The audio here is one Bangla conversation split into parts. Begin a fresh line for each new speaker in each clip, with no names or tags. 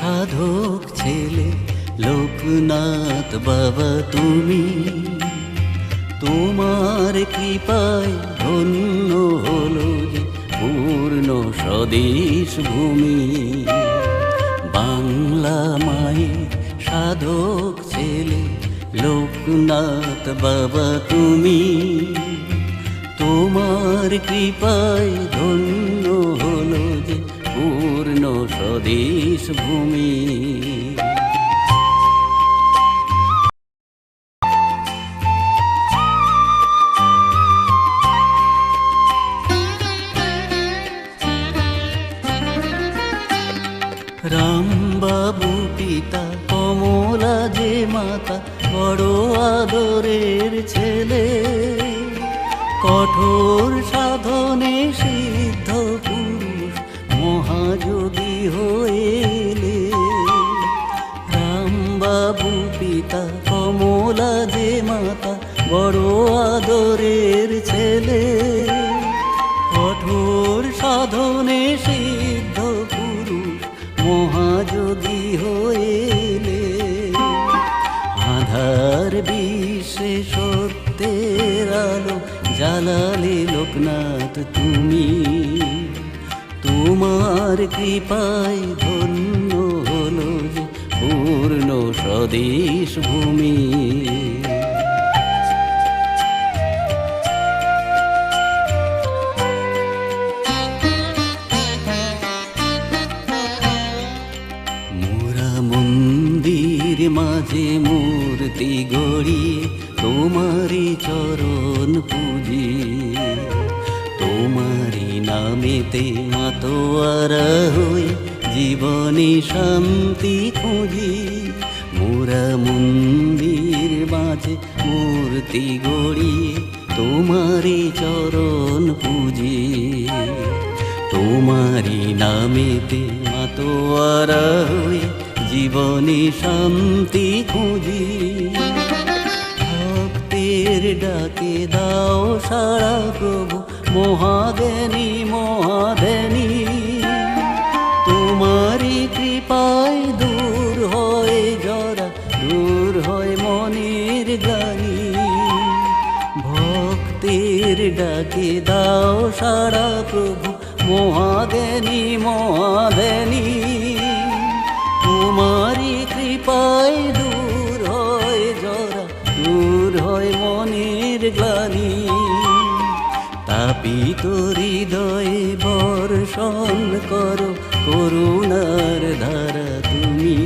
সাধক ছেলে, লোকনাথ বাবা তুমি। তোমার কৃপায় ধন্য হলো যে পূর্ণ স্বদেশ ভূমি। বাংলা মায়ের সাধক ছেলে, লোকনাথ বাবা তুমি। তোমার কৃপায় ধন্য স্বদেশ ভূমি। রামবাবু পিতা কমলা যে মাতা বড় আদরের ছেলে। কঠোর সাধনে হয়েলে রামবাবু পিতা কমলা যে মাতা, বড় আদরের ছেলে। কঠোর সাধনে সিদ্ধ পুরুষ মহাযোগী হইলে। আধার বিশ্বে সত্যের আলো জ্বালালে লোকনাথ তুমি। তোমার কৃপায় ধন্য হলো পূর্ণ স্বদেশ ভূমি। মাঝে মূর্তি গড়িয়ে তোমারি চরণ পুজি। তোমারি নামেতে মাতোয়ারা হই, জীবনে শান্তি খুঁজি। মোরা মন্দির মাঝে মূর্তি গড়িয়ে তোমারি চরণ পুজি। তোমারি নামেতে মাতোয়ারা হই, জীবনে শান্তি খুঁজি। ডাকে দাও সারা প্রভু মহাজ্ঞানী মহাদেনী তোমারি কৃপায় দূর হয় জরা, দূর হয় মনের গানি ভক্তের ডাকে দাও সারা প্রভু, মহাদেনী মহাদেনী তোমারি কৃপায় দূর হয় জরা, দূর হয় মনের তাপিত হৃদয়ে বর্ষণ করো, করুণার ধারা তুমি।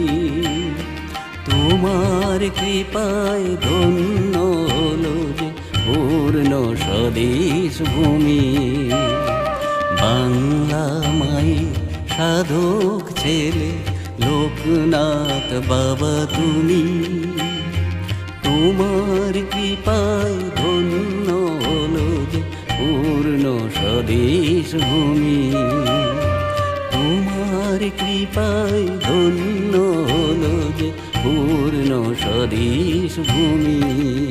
তোমার কৃপায় ধন্য হলো যে পূর্ণ স্বদেশ ভূমি। বাংলা মায়ের সাধক ছেলে লোকনাথ বাবা তুমি। তোমার কৃপায় ধন্য পূর্ণ স্বদেশ ভূমি। তোমার কৃপায় ধন্য হল যে পূর্ণ স্বদেশ ভূমি।